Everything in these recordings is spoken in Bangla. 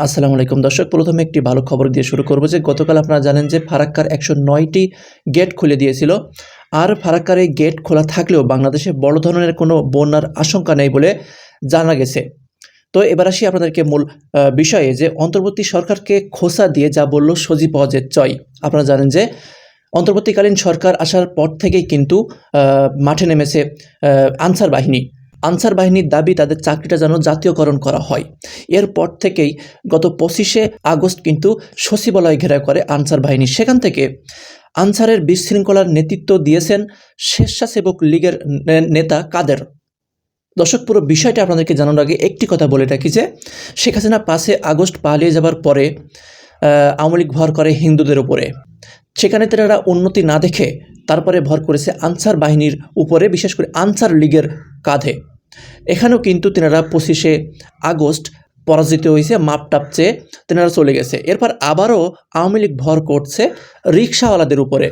আসসালামু আলাইকুম। দর্শক, প্রথমে একটি ভালো খবর দিয়ে শুরু করব যে, গতকাল আপনারা জানেন যে, ফারাক্কার একশো নয়টি গেট খুলে দিয়েছিল। আর ফারাক্কার এই গেট খোলা থাকলেও বাংলাদেশে বড় ধরনের কোনো বন্যার আশঙ্কা নেই বলে জানা গেছে। তো এবার আসি আপনাদেরকে মূল বিষয়ে যে, অন্তর্বর্তী সরকারকে খোসা দিয়ে যা বলল সজীব অজের চয়। আপনারা জানেন যে, অন্তর্বর্তীকালীন সরকার আসার পর থেকেই কিন্তু মাঠে নেমেছে আনসার বাহিনী। আনসার বাহিনীর দাবি তাদের চাকরিটা যেন জাতীয়করণ করা হয়। এরপর থেকেই গত পঁচিশে আগস্ট কিন্তু সচিবালয় ঘেরাও করে আনসার বাহিনী। সেখান থেকে আনসারের বিশৃঙ্খলার নেতৃত্ব দিয়েছেন স্বেচ্ছাসেবক লীগের নেতা কাদের। দর্শক, পুরো বিষয়টা আপনাদেরকে জানানোর আগে একটি কথা বলে রাখি যে, শেখ হাসিনা পাঁচে আগস্ট পালিয়ে যাবার পরে আওয়ামী লীগ ভর করে হিন্দুদের উপরে। সেখানে তারা উন্নতি না দেখে তারপরে ভর করেছে আনসার বাহিনীর উপরে, বিশেষ করে আনসার লীগের কাঁধে। এখানেও কিন্তু তেনারা পঁচিশে আগস্ট পরাজিত হয়েছে, মাপ টাপ চেয়ে তেনারা চলে গেছে। এরপর আবারও আওয়ামী লীগ ভর করছে রিক্সাওয়ালাদের উপরে।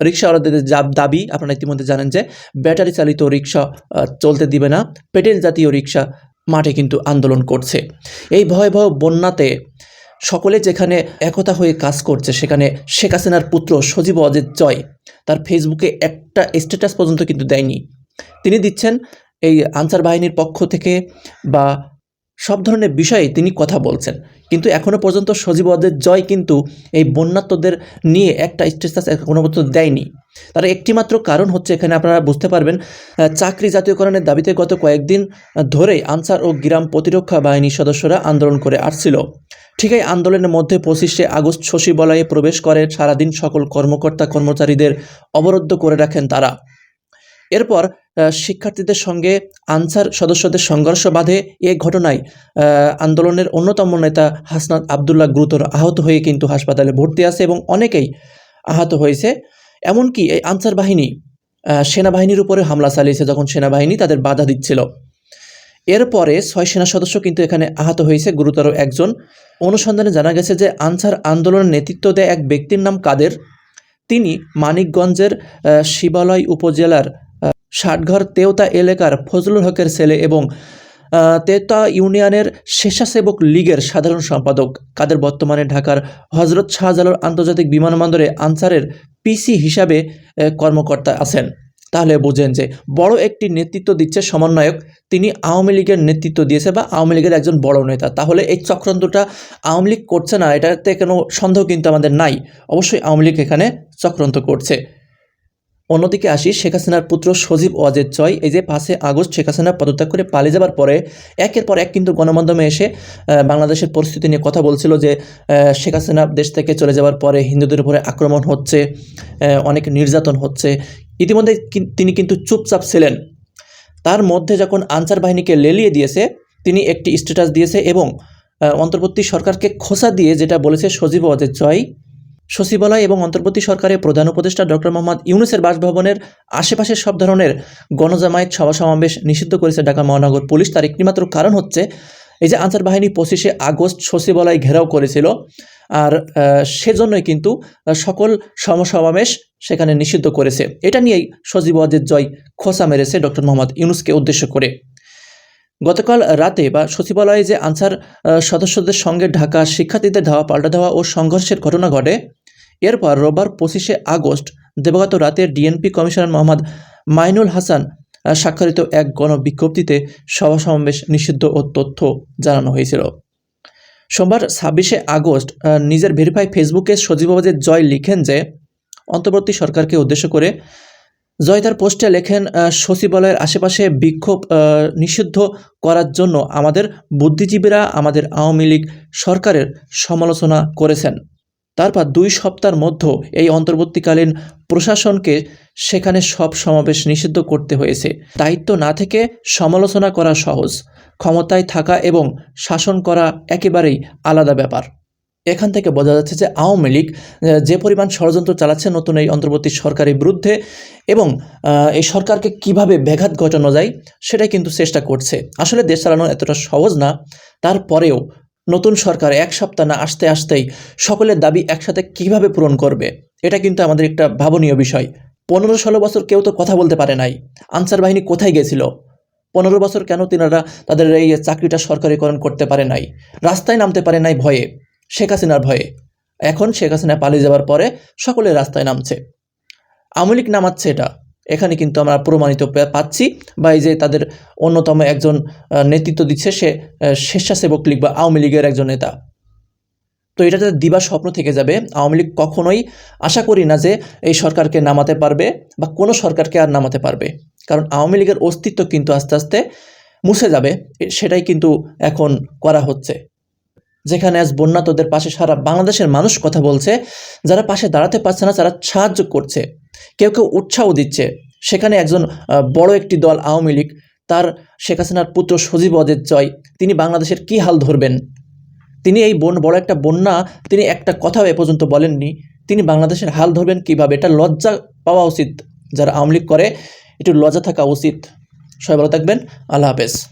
রিক্সাওয়ালাদের যা দাবি, আপনারা ইতিমধ্যে জানেন যে, ব্যাটারি চালিত রিক্সা চলতে দিবে না। পেটেল জাতীয় রিক্সা মাঠে কিন্তু আন্দোলন করছে। এই ভয়াবহ বন্যাতে সকলে যেখানে একতা হয়ে কাজ করছে, সেখানে শেখ হাসিনার পুত্র সজীব অজিত জয়। তার ফেসবুকে একটা স্ট্যাটাস পর্যন্ত কিন্তু দেয়নি। তিনি দিচ্ছেন এই আনসার বাহিনীর পক্ষ থেকে বা সব ধরনের বিষয়ে তিনি কথা বলছেন। কিন্তু এখনও পর্যন্ত সজীব অদের জয় কিন্তু এই বন্যাত্মদের নিয়ে একটা স্ট্যাটাস এখনও পর্যন্ত দেয়নি। তার একটিমাত্র কারণ হচ্ছে এখানে আপনারা বুঝতে পারবেন চাকরি জাতীয়করণের দাবিতে গত কয়েকদিন ধরেই আনসার ও গ্রাম প্রতিরক্ষা বাহিনীর সদস্যরা আন্দোলন করে আসছিল। ঠিক এই আন্দোলনের মধ্যে পঁচিশে আগস্ট সচিবালয়ে প্রবেশ করে সারাদিন সকল কর্মকর্তা কর্মচারীদের অবরুদ্ধ করে রাখেন তারা। এরপর শিক্ষার্থীদের সঙ্গে আনসার সদস্যদের সংঘর্ষ বাধে। এ ঘটনায় আন্দোলনের অন্যতম নেতা হাসনাত আবদুল্লাহ গুরুতর আহত হয়ে কিন্তু হাসপাতালে ভর্তি আছে এবং অনেকেই আহত হয়েছে। এমনকি এই আনসার বাহিনী সেনাবাহিনীর উপরে হামলা চালিয়েছে যখন সেনাবাহিনী তাদের বাধা দিচ্ছিল। এরপরে ছয় সেনা সদস্য কিন্তু এখানে আহত হয়েছে, গুরুতর একজন। অনুসন্ধানে জানা গেছে যে আনসার আন্দোলনের নেতৃত্ব দেয় এক ব্যক্তির নাম কাদের। তিনি মানিকগঞ্জের শিবালয় উপজেলার ষাটঘর তেওতা এলাকার ফজলুল হকের ছেলে এবং তেওতা ইউনিয়নের স্বেচ্ছাসেবক লীগের সাধারণ সম্পাদক। কাদের বর্তমানে ঢাকার হজরত শাহজালাল আন্তর্জাতিক বিমানবন্দরে আনসারের পিসি হিসাবে কর্মকর্তা আছেন। তাহলে বুঝেন যে, বড় একটি নেতৃত্ব দিচ্ছে সমন্বয়ক। তিনি আওয়ামী লীগের নেতৃত্ব দিয়েছে বা আওয়ামী লীগের একজন বড় নেতা। তাহলে এই চক্রান্তটা আওয়ামী লীগ করছে না, এটাতে কোনো সন্দেহ কিন্তু আমাদের নাই। অবশ্যই আওয়ামী লীগ এখানে চক্রান্ত করছে। অন্যদিকে আসি, শেখ হাসিনার পুত্র সজীব ওয়াজেদ চয়। এই যে পাঁচে আগস্ট শেখ হাসিনা পদত্যাগ করে পালিয়ে যাবার পরে একের পর এক কিন্তু গণমাধ্যমে এসে বাংলাদেশের পরিস্থিতি নিয়ে কথা বলছিল যে শেখ হাসিনা দেশ থেকে চলে যাওয়ার পরে হিন্দুদের উপরে আক্রমণ হচ্ছে অনেক নির্যাতন হচ্ছে। ইতিমধ্যে তিনি কিন্তু চুপচাপ ছিলেন। তার মধ্যে যখন আনসার বাহিনীকে লেলিয়ে দিয়েছে, তিনি একটি স্ট্যাটাস দিয়েছে এবং অন্তর্বর্তী সরকারকে খোসা দিয়ে যেটা বলেছে সজীব অজের জয় সচিবালয় এবং অন্তর্বর্তী সরকারের প্রধান উপদেষ্টা ডক্টর মোহাম্মদ ইউনুসের বাসভবনের আশেপাশে সব ধরনের গণজামায়াত সভা সমাবেশ নিষিদ্ধ করেছে ঢাকা মহানগর পুলিশ। তার একটিমাত্র কারণ হচ্ছে এই যে আনসার বাহিনী পঁচিশে আগস্ট সচিবালয় ঘেরাও করেছিল আর সেজন্যই কিন্তু সকল সমসমাবেশ সেখানে নিষিদ্ধ করেছে। এটা নিয়েই সজীব ওয়াজেদ জয় খোসা মেরেছে ডক্টর মোহাম্মদ ইউনুসকে উদ্দেশ্য করে। গতকাল রাতে বা সচিবালয়ে যে আনসার সদস্যদের সঙ্গে ঢাকা শিক্ষার্থীদের ধাওয়া, পাল্টা দেওয়া ও সংঘর্ষের ঘটনা ঘটে এরপর রোববার পঁচিশে আগস্ট দেবগত রাতে ডিএনপি কমিশনার মোহাম্মদ মাইনুল হাসান স্বাক্ষরিত এক গণবিজ্ঞপ্তিতে সভা সমাবেশ নিষিদ্ধ ও তথ্য জানানো হয়েছিল। সোমবার ছাব্বিশে আগস্ট নিজের ভেরিফাই ফেসবুকে সজীবাবাদের জয় লিখেন যে, অন্তর্বর্তী সরকারকে উদ্দেশ্য করে জয় তার পোস্টে লেখেন সচিবালয়ের আশেপাশে বিক্ষোভ নিষিদ্ধ করার জন্য আমাদের বুদ্ধিজীবীরা আমাদের আওয়ামী লীগ সরকারের সমালোচনা করেছেন। তারপর দুই সপ্তাহের মধ্যে এই অন্তর্বর্তীকালীন প্রশাসনকে সেখানে সব সমাবেশ নিষিদ্ধ করতে হয়েছে। দায়িত্ব না থেকে সমালোচনা করা সহজ, ক্ষমতায় থাকা এবং শাসন করা একেবারেই আলাদা ব্যাপার। এখান থেকে বোঝা যাচ্ছে যে আওয়ামী লীগ যে পরিমাণ ষড়যন্ত্র চালাচ্ছে নতুন এই অন্তর্বর্তী সরকারের বিরুদ্ধে এবং এই সরকারকে কীভাবে ব্যাঘাত ঘটানো যায়, সেটাই কিন্তু চেষ্টা করছে। আসলে দেশ চালানো এতটা সহজ না, তারপরেও নতুন সরকার এক সপ্তাহ না আসতে আসতেই সকলের দাবি একসাথে কীভাবে পূরণ করবে? এটা কিন্তু আমাদের একটা ভাবনীয় বিষয়। পনেরো ষোলো বছর কেউ তো কথা বলতে পারে নাই। আনসার বাহিনী কোথায় গেছিল? পনেরো বছর কেন তিনারা তাদের এই চাকরিটা সরকারিকরণ করতে পারে নাই? রাস্তায় নামতে পারে নাই ভয়ে। শেখ হাসিনার ভয়ে। এখন শেখ হাসিনা পালিয়ে যাওয়ার পরে সকলে রাস্তায় নামছে। আওয়ামী লীগ নামাচ্ছে এটা। এখানে কিন্তু আমরা প্রমাণিত পাচ্ছি বা এই যে তাদের অন্যতম একজন নেতৃত্ব দিচ্ছে, সে স্বেচ্ছাসেবক লীগ বা আওয়ামী লীগের একজন নেতা। তো এটা যাতে দিবা স্বপ্ন থেকে যাবে। আওয়ামী লীগ কখনোই আশা করি না যে এই সরকারকে নামাতে পারবে বা কোনো সরকারকে আর নামাতে পারবে। কারণ আওয়ামী লীগের অস্তিত্ব কিন্তু আস্তে আস্তে মুছে যাবে। সেটাই কিন্তু এখন করা হচ্ছে। যেখানে আজ বন্যা তোদের পাশে সারা বাংলাদেশের মানুষ কথা বলছে, যারা পাশে দাঁড়াতে পারছে না তারা সাহায্য করছে। কেউ কেউ উৎসাহ দিচ্ছে। সেখানে একজন বড় একটি দল আওয়ামী লীগ, তার শেখ হাসিনার পুত্র সজীব অজের জয়, তিনি বাংলাদেশের কী হাল ধরবেন? তিনি এই বন, বড় একটা বন্যা, তিনি একটা কথাও এ পর্যন্ত বলেননি। তিনি বাংলাদেশের হাল ধরবেন কীভাবে? এটা লজ্জা পাওয়া উচিত। যারা আওয়ামী লীগ করে, একটু লজ্জা থাকা উচিত। সবাই ভালো থাকবেন। আল্লাহ হাফেজ।